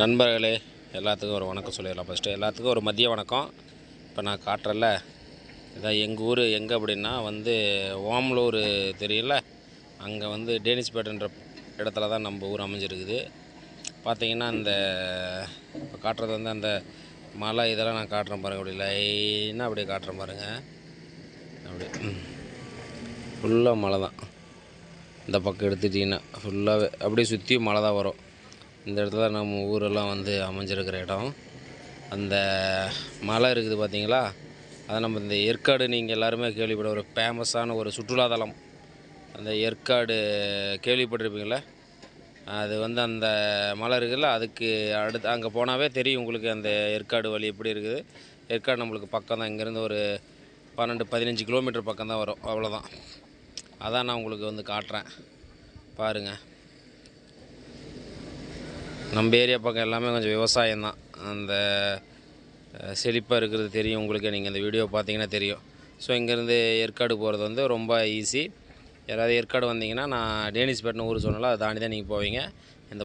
நண்பர்களே எல்லாத்துக்கும் ஒரு வணக்கம் சொல்லிடலாம் ஃபஸ்ட்டு எல்லாத்துக்கும் ஒரு மதிய வணக்கம். இப்போ நான் காட்டுறேன்ல. இதான் எங்கள் ஊர் எங்கே அப்படின்னா வந்து ஓமலூர் தெரியல அங்கே வந்து டேனிஸ்பேட்டுன்ற இடத்துல தான் நம்ம ஊர் அமைஞ்சிருக்குது. பார்த்தீங்கன்னா அந்த இப்போ காட்டுறது வந்து அந்த மலை இதெல்லாம் நான் காட்டுறேன் பாருங்கள் அப்படி லைனாக அப்படியே காட்டுறேன் பாருங்கள் அப்படி ஃபுல்லாக மலை தான். இந்த பக்கம் எடுத்துட்டிங்கன்னா ஃபுல்லாகவே அப்படியே சுற்றியும் மலை தான் வரும். இந்த இடத்துல நம்ம ஊரெல்லாம் வந்து அமைஞ்சிருக்கிற இடம். அந்த மலை இருக்குது பார்த்தீங்களா? அதை நம்ம இந்த ஏற்காடு நீங்கள் எல்லாருமே கேள்விப்பட ஒரு ஃபேமஸான ஒரு சுற்றுலாதலம் அந்த ஏற்காடு கேள்விப்பட்டிருப்பீங்களே? அது வந்து அந்த மலை இருக்குல்ல அதுக்கு அடுத்து அங்கே போனாவே தெரியும் உங்களுக்கு அந்த ஏற்காடு வழி எப்படி இருக்குது. ஏற்காடு நம்மளுக்கு பக்கம் தான் இங்கேருந்து ஒரு பன்னெண்டு பதினஞ்சு கிலோமீட்டர் பக்கம் தான் வரும். அவ்வளோதான் அதான் நான் உங்களுக்கு வந்து காட்டுறேன். பாருங்கள் நம்ம ஏரியா பக்கம் எல்லாமே கொஞ்சம் விவசாயம் தான். அந்த செழிப்பாக இருக்கிறது தெரியும். உங்களுக்கு நீங்கள் இந்த வீடியோ பார்த்தீங்கன்னா தெரியும். ஸோ இங்கேருந்து ஏற்காடு போகிறது வந்து ரொம்ப ஈஸி யாராவது ஏற்காடு வந்தீங்கன்னா நான் டேனிஸ்பேட்னு ஊர் சொன்னால அதை தாண்டி தான் நீங்கள் போவீங்க.